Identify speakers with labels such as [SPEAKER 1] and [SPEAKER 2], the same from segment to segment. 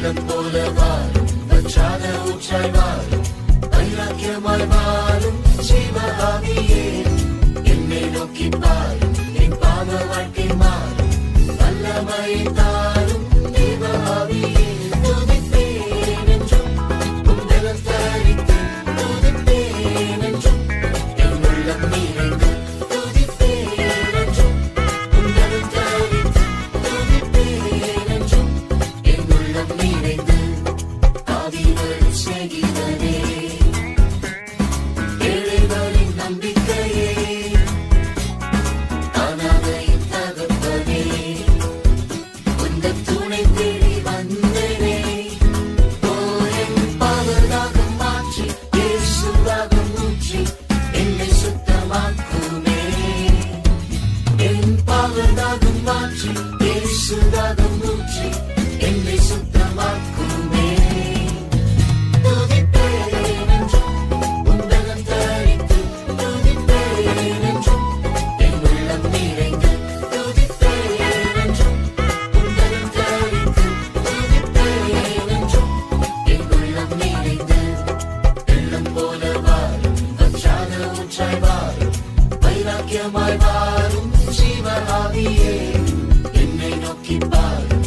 [SPEAKER 1] வெள்ளம் போல வாழும் வற்றாத ஊற்றாய் வாழும் வைராக்கியமாய் வாழும் சிவகாமியே என்னை நோக்கி பாரும் என் பாவ வாழ்க்கை மாறும் வல்லமை சத்தியமாய் வாரும் என்னை நோக்கி பாரு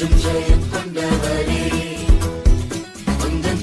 [SPEAKER 1] மாற்றும் ஜெயம் கொண்டவரே. உந்தன்